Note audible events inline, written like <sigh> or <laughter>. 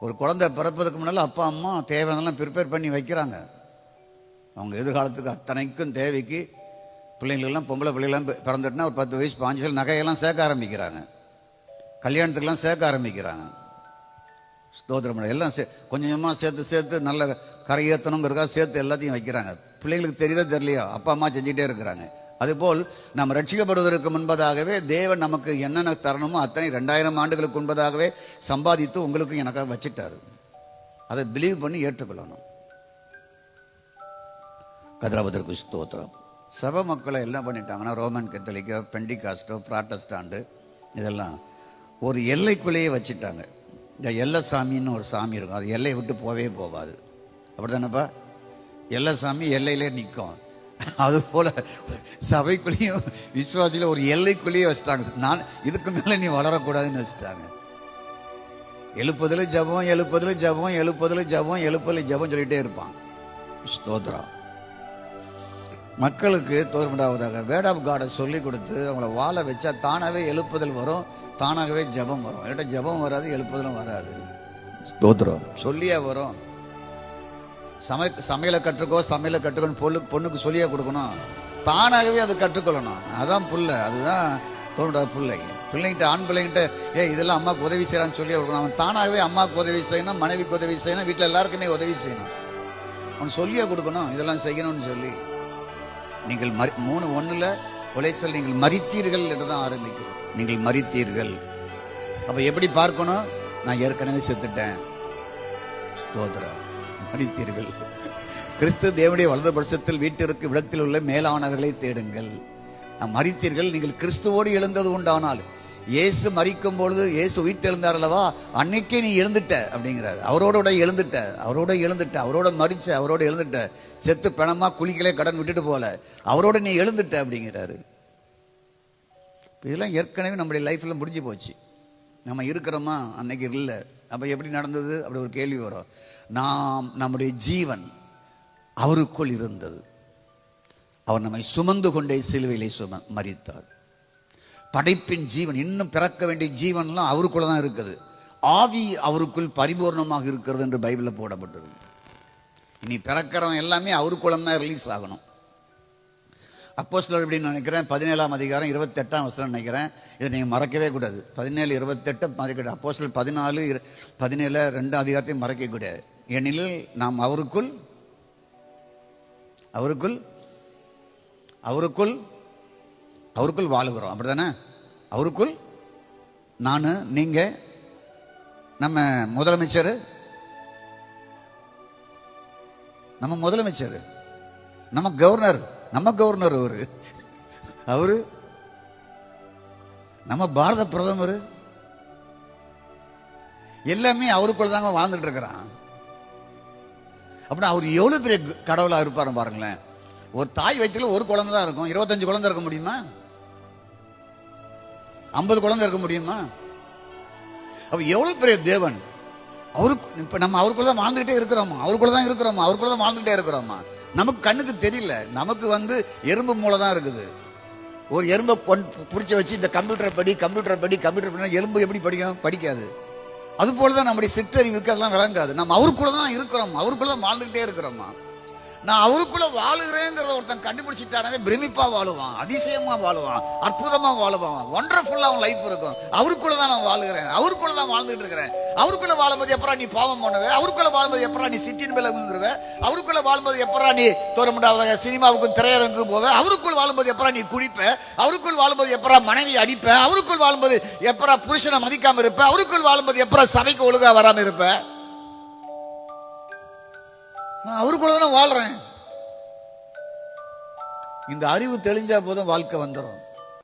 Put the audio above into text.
ஒரு குழந்தை பிறப்பதுக்கு முன்னால் அப்பா அம்மா தேவையானதெல்லாம் ப்ரிப்பேர் பண்ணி வைக்கிறாங்க. அவங்க எதிர்காலத்துக்கு அத்தனைக்கும் தேவைக்கு பிள்ளைங்களெல்லாம் பொம்பளை பிள்ளைகள்லாம் பிறந்துட்டுனா ஒரு பத்து வயசு பாஞ்சு வயசு நகையெல்லாம் சேர்க்க ஆரம்பிக்கிறாங்க. கல்யாணத்துக்கெல்லாம் சேர்க்க ஆரம்பிக்கிறாங்க. ஸ்தோத்திரம் எல்லாம் சே கொஞ்சம் கொஞ்சமாக சேர்த்து சேர்த்து நல்ல கரையேற்றணுங்கிறதுக்காக சேர்த்து எல்லாத்தையும் வைக்கிறாங்க. பிள்ளைங்களுக்கு தெரியுதோ தெரியலையோ? அப்பா அம்மா செஞ்சுட்டே இருக்கிறாங்க. அதுபோல் நாம் ரட்சிக்கப்படுவதற்கு முன்பதாகவே தேவன் நமக்கு என்னென்ன தரணுமோ அத்தனை ரெண்டாயிரம் ஆண்டுகளுக்கு முன்பதாகவே சம்பாதித்து உங்களுக்கு எனக்காக வச்சிட்டாரு. அதை பிலீவ் பண்ணி ஏற்றுக்கொள்ளணும். கதிராபதற்கு ஸ்தோத்திரம். சப மக்களை என்ன பண்ணிட்டாங்கன்னா ரோமன் கத்தலிக்கோ பெண்டிகாஸ்டோ ப்ராட்டஸ்டாண்டு இதெல்லாம் ஒரு எல்லைக்குள்ளேயே வச்சுட்டாங்க. இந்த எல்லை சாமின்னு ஒரு சாமி இருக்கும். அது எல்லையை விட்டு போகவே போகாது. அப்படி தானேப்பா எல்லை சாமி எல்லையிலே நிற்கும். <laughs> அது போல சபைக்குள்ளேயும் விசுவாசியில் ஒரு எல்லைக்குள்ளேயே வச்சுட்டாங்க. நான் இதுக்கு மேலே நீ வளரக்கூடாதுன்னு வச்சுட்டாங்க. எழுப்பதில் ஜபம் எழுப்பதில் ஜபம் எழுப்பதில் ஜபம் எழுப்பதில் ஜபம் சொல்லிட்டே இருப்பான். ஸ்தோத்திரம் மக்களுக்கு தோர்மண்டாவதாக வேர்ட் ஆஃப் காடை சொல்லி கொடுத்து அவங்கள வாழ வச்சா தானாகவே எழுப்புதல் வரும் தானாகவே ஜெபம் வரும். இல்லாட்டா ஜெபம் வராது எழுப்புதலும் வராது. ஸ்தோத்திரம் சொல்லியே வரும். சமை சமையலை கற்றுக்கோ சமையலை கற்றுக்கோன்னு பொண்ணு பொண்ணுக்கு சொல்லியே கொடுக்கணும். தானாகவே அதை கற்றுக்கொள்ளணும். அதான் புள்ள. அதுதான் தோணுடா பிள்ளை. பிள்ளைங்கிட்ட ஆண் பிள்ளைங்கிட்ட ஏ இதெல்லாம் அம்மாவுக்கு உதவி செய்யறான்னு சொல்லியே கொடுக்கணும். அவன் தானாகவே அம்மாவுக்கு உதவி செய்யணும் மனைவிக்கு உதவி செய்யணும் வீட்டில் எல்லாருக்குமே உதவி செய்யணும். அவன் சொல்லியே கொடுக்கணும் இதெல்லாம் செய்யணும்னு சொல்லி. நீங்கள் மறி மூணு ஒன்றில் கொலைசல் நீங்கள் மறித்தீர்கள் என்று தான் ஆரம்பிக்குது. நீங்கள் மறித்தீர்கள். அப்போ எப்படி பார்க்கணும்? நான் ஏற்கனவே செத்துட்டேன். ஸ்தோத்திரம். மறித்தீர்கள். கிறிஸ்து தேவனுடைய வலது பட்சத்தில் வீட்டிற்கு விடத்தில் உள்ள மேலானவர்களை தேடுங்கள். நாம் மறித்தீர்கள். நீங்கள் கிறிஸ்துவோடு எழுந்தது உண்டானால் இயேசு மறிக்கும் பொழுது இயேசு உயிர்த்தெழுந்தார் அல்லவா? அன்னைக்கே நீ எழுந்துட்ட அப்படிங்கிறாரு. அவரோட எழுந்துட்ட. அவரோட எழுந்துட்ட. அவரோட மறிச்ச அவரோட எழுந்துட்ட. செத்து பணமா குளிக்கலே கடன் விட்டுட்டு போல. அவரோட நீ எழுந்துட்ட அப்படிங்கிறாரு. இதெல்லாம் ஏற்கனவே நம்முடைய லைஃப்ல முடிஞ்சு போச்சு. நம்ம இருக்கிறோமா? அன்னைக்கு இல்லை. அப்போ எப்படி நடந்தது? அப்படி ஒரு கேள்வி வரும். நாம் நம்முடைய ஜீவன் அவருக்குள் இருந்தது. அவர் நம்மை சுமந்து கொண்டே சிலுவையிலே சும மறித்தார் படைப்பின் ஜீவன் இன்னும் பிறக்க வேண்டிய ஜீவன்லாம் அவருக்குள்ள தான் இருக்குது. ஆவி அவருக்குள் பரிபூர்ணமாக இருக்கிறது என்று பைபிளில் போடப்பட்டிருக்கு. இனி பிறக்கிறவன் எல்லாமே அவருக்குள்ள தான் ரிலீஸ் ஆகணும். அப்போ சிலர் எப்படின்னு நினைக்கிறேன்? பதினேழாம் அதிகாரம் இருபத்தெட்டாம் வசனம் நினைக்கிறேன். இதை நீங்கள் மறக்கவே கூடாது. பதினேழு இருபத்தெட்டு மறக்க அப்போ சிலர் பதினாலு இரு- பதினேழு ரெண்டு அதிகாரத்தையும் மறக்க எனில் ஏனெனில் நாம் அவருக்குள் அவருக்குள் அவருக்குள் அவருக்குள் வாழுகிறோம். அப்படிதானே அவருக்குள் நான் நீங்கள் நம்ம முதலமைச்சர் நம்ம முதலமைச்சர் நம்ம கவர்னர் நம்ம கவர்னர் அவரு. அவரு நம்ம பாரத பிரதமர். எல்லாமே அவருக்குள்ள தாங்க வாழ்ந்துட்டு இருக்கிறான். அப்படின்னா அவர் எவ்வளவு பெரிய கடவுளா இருப்பாரு பாருங்களேன். ஒரு தாய் வயிற்றுல ஒரு குழந்தை தான் இருக்கும். இருபத்தஞ்சு குழந்தை இருக்க முடியுமா? ஐம்பது குழந்தை இருக்க முடியுமா? அப்ப எவ்வளவு பெரிய தேவன்? அவருக்கு இப்ப நம்ம அவருக்குள்ள தான் வாழ்ந்துகிட்டே இருக்கிறோமா? அவருக்குள்ள தான் இருக்கிறோமா? அவருக்குள்ள தான் வாழ்ந்துகிட்டே இருக்கிறோமா? நமக்கு கண்ணுக்கு தெரியல. நமக்கு வந்து எறும்பு மூளை தான் இருக்குது. ஒரு எறும்பை பொன் பிடிச்சி வச்சு இந்த கம்ப்யூட்டரை படி கம்ப்யூட்டர் படி கம்ப்யூட்டர் படி எறும்பு எப்படி படிக்கும்? படிக்காது. அது போல தான் நம்முடைய சிற்றறிவுக்கு அதெல்லாம் விளங்காது. நம்ம அவருக்குள்ள தான் இருக்கிறோம். அவருக்குள்ள தான் வாழ்ந்துகிட்டே இருக்கிறோமா நான் அவருக்குள்ள வாழுகிறேங்கிறத ஒருத்தன் கண்டுபிடிச்சிட்டானவே பிரமிப்பா வாழுவான் அதிசயமா வாழுவான் அற்புதமா வாழுவான். ஒண்டர்ஃபுல்லா அவன் லைஃப் இருக்கும். அவருக்குள்ள தான் நான் வாழுகிறேன். அவருக்குள்ள தான் வாழ்ந்துட்டு இருக்கிறேன். அவருக்குள்ள வாழும்போது எப்பரா நீ பாவம் பண்ணுவ? அவருக்குள்ள வாழும்போது எப்பரா நீ சிட்டின் மேல விழுந்துருவ? அவருக்குள்ள வாழும்போது எப்பரா நீ தோறமுண்டாவதாக சினிமாவுக்கும் திரையரங்குக்கும் போவ? அவருக்குள் வாழும்போது எப்பரா நீ குடிப்ப? அவருக்குள் வாழும்போது எப்பரா மனைவி அடிப்ப? அவருக்குள் வாழும்போது எப்பரா புருஷனை மதிக்காம இருப்ப? அவருக்குள் வாழும்போது எப்பரா சபைக்கு ஒழுங்கா வராம இருப்ப? நான் அவருக்குள்ள தானே வாழ்றேன். இந்த அறிவு தெளிஞ்சா போதும் வாழ்க்கை வந்துடும்